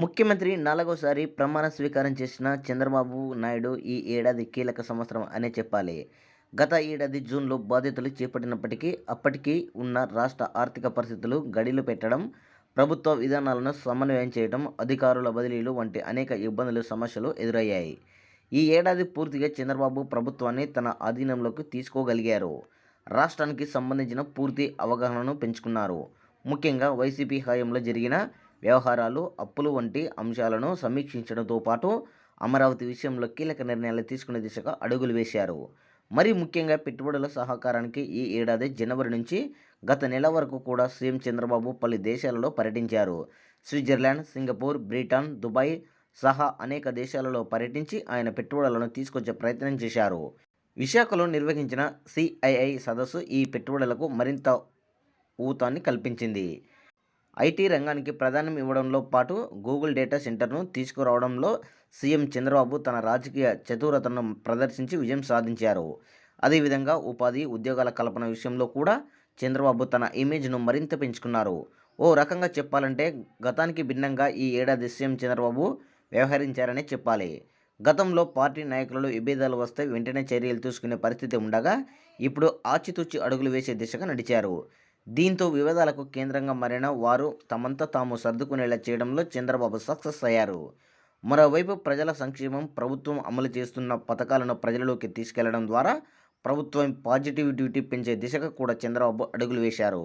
ముఖ్యమంత్రి నాలుగోసారి ప్రమాణ స్వీకారం చేసిన చంద్రబాబు నాయుడు ఈ ఏడాది కీలక సంవత్సరం అనే చెప్పాలి. గత ఏడాది జూన్లో బాధ్యతలు చేపట్టినప్పటికీ అప్పటికీ ఉన్న రాష్ట్ర ఆర్థిక పరిస్థితులు గడిలు పెట్టడం ప్రభుత్వ విధానాలను సమన్వయం చేయడం అధికారుల బదిలీలు వంటి అనేక ఇబ్బందులు సమస్యలు ఎదురయ్యాయి. ఈ ఏడాది పూర్తిగా చంద్రబాబు ప్రభుత్వాన్ని తన ఆధీనంలోకి తీసుకోగలిగారు. రాష్ట్రానికి సంబంధించిన పూర్తి అవగాహనను పెంచుకున్నారు. ముఖ్యంగా వైసీపీ హయాంలో జరిగిన వ్యవహారాలు అప్పులు వంటి అంశాలను సమీక్షించడంతో పాటు అమరావతి విషయంలో కీలక నిర్ణయాలు తీసుకునే దిశగా అడుగులు వేశారు. మరి ముఖ్యంగా పెట్టుబడుల సహకారానికి ఈ ఏడాది జనవరి నుంచి గత నెల వరకు కూడా సీఎం చంద్రబాబు పలు దేశాలలో పర్యటించారు. స్విట్జర్లాండ్ సింగపూర్ బ్రిటన్ దుబాయ్ సహా అనేక దేశాలలో పర్యటించి ఆయన పెట్టుబడులను తీసుకొచ్చే ప్రయత్నం చేశారు. విశాఖలో నిర్వహించిన సిఐఐ సదస్సు ఈ పెట్టుబడులకు మరింత ఊతాన్ని కల్పించింది. ఐటీ రంగానికి ప్రాధాన్యం ఇవ్వడంలో పాటు గూగుల్ డేటా సెంటర్ను తీసుకురావడంలో సీఎం చంద్రబాబు తన రాజకీయ చతురతను ప్రదర్శించి విజయం సాధించారు. అదేవిధంగా ఉపాధి ఉద్యోగాల కల్పన విషయంలో కూడా చంద్రబాబు తన ఇమేజ్ను మరింత పెంచుకున్నారు. ఓ రకంగా చెప్పాలంటే గతానికి భిన్నంగా ఈ ఏడాది సీఎం చంద్రబాబు వ్యవహరించారనే చెప్పాలి. గతంలో పార్టీ నాయకులలో విభేదాలు వస్తే వెంటనే చర్యలు తీసుకునే పరిస్థితి ఉండగా ఇప్పుడు ఆచితూచి అడుగులు వేసే దిశగా నడిచారు. దీంతో వివాదాలకు కేంద్రంగా మారిన వారు తమంతా తాము సర్దుకునేలా చేయడంలో చంద్రబాబు సక్సెస్ అయ్యారు. మరోవైపు ప్రజల సంక్షేమం ప్రభుత్వం అమలు చేస్తున్న పథకాలను ప్రజలలోకి తీసుకెళ్ళడం ద్వారా ప్రభుత్వం పాజిటివిటీ పెంచే దిశగా కూడా చంద్రబాబు అడుగులు వేశారు.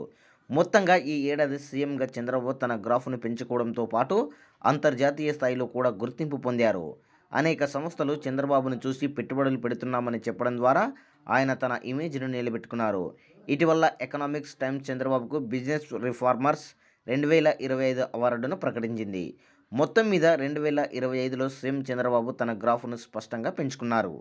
మొత్తంగా ఈ ఏడాది సీఎంగా చంద్రబాబు తన గ్రాఫ్ను పెంచుకోవడంతో పాటు అంతర్జాతీయ స్థాయిలో కూడా గుర్తింపు పొందారు. అనేక సంస్థలు చంద్రబాబును చూసి పెట్టుబడులు పెడుతున్నామని చెప్పడం ద్వారా ఆయన తన ఇమేజ్ను నిలబెట్టుకున్నారు. ఇటీవల ఎకనామిక్స్ టైమ్స్ చంద్రబాబుకు బిజినెస్ రిఫార్మర్స్ రెండు వేల ఇరవై ఐదు అవార్డును ప్రకటించింది. మొత్తం మీద రెండు వేల ఇరవై ఐదులో సీఎం చంద్రబాబు తన గ్రాఫ్ను స్పష్టంగా పెంచుకున్నారు.